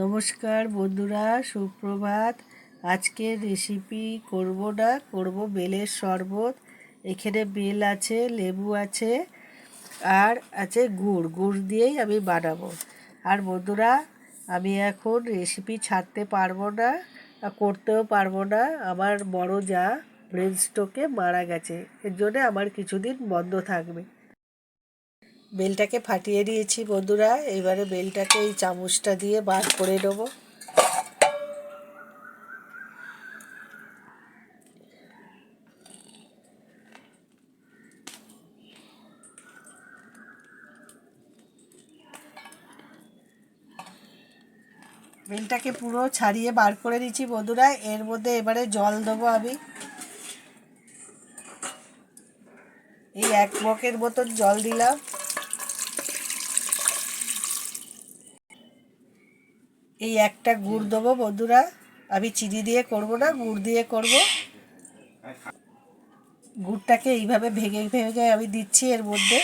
নমস্কার বন্ধুরা, সুপ্রভাত। আজকের রেসিপি করব না, করব বেলের শরবত। এখানে বেল আছে, লেবু আছে, আর আছে গুড়। গুড় দিয়েই আমি বানাবো। আর বন্ধুরা, আমি এখন রেসিপি ছাড়তে পারব না করতেও পারব না। আমার বড় যা ব্রেন স্ট্রোকে মারা গেছে। এর জন্য আমার কিছুদিন বন্ধ থাকবে। বেলটাকে ফাটিয়ে দিয়েছি বন্ধুরা। এবারে বেলটাকে এই চামচটা দিয়ে বার করে নেব। বেলটাকে পুরো ছাড়িয়ে বার করে দিচ্ছি বন্ধুরা। এর মধ্যে এবারে জল দেবো আমি। এই এক মগের মতন জল দিলাম। এই একটা গুড় দেবো বন্ধুরা। আমি চিনি দিয়ে করব না, গুড় দিয়ে করব। গুড়টাকে এইভাবে ভেঙে ভেঙে আমি দিচ্ছি এর মধ্যে।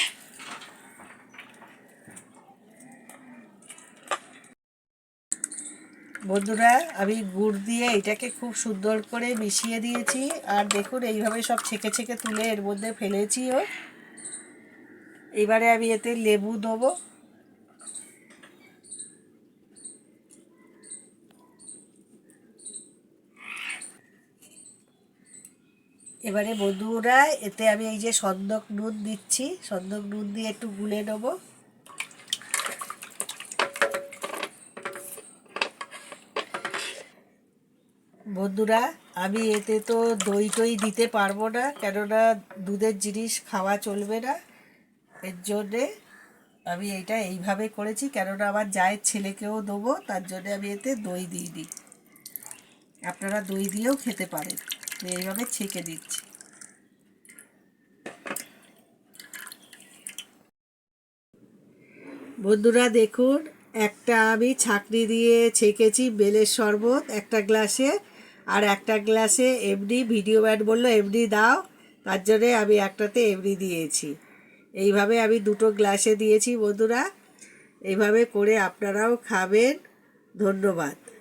বন্ধুরা, আমি গুড় দিয়ে এটাকে খুব সুন্দর করে মিশিয়ে দিয়েছি। আর দেখুন, এইভাবে সব ছেঁকে ছেঁকে তুলে এর মধ্যে ফেলেছিও এবারে আমি এতে লেবু দেবো। এবারে বন্ধুরা, এতে আমি এই যে সন্দক নুন দিচ্ছি। সন্দক নুন দিয়ে একটু গুলে নেব। বন্ধুরা, আমি এতে তো দই টই দিতে পারব না, কেননা দুধের জিনিস খাওয়া চলবে না। এর জন্যে আমি এইটা এইভাবে করেছি, কেননা আমার জায়ের ছেলেকেও দেবো, তার জন্যে আমি এতে দই দিই দিই আপনারা দই দিয়েও খেতে পারেন। এইভাবে ছেঁকে দিচ্ছি। বন্ধুরা দেখুন, একটা আমি ছাকনি দিয়ে ছেঁকেছি বেলের শরবত, একটা গ্লাসে। আর একটা গ্লাসে এমনি ভিডিও ম্যান বলল, এমনি দাও। তার জন্যে আমি একটাতে এমনি দিয়েছি। এইভাবে আমি দুটো গ্লাসে দিয়েছি বন্ধুরা। এইভাবে করে আপনারাও খাবেন। ধন্যবাদ।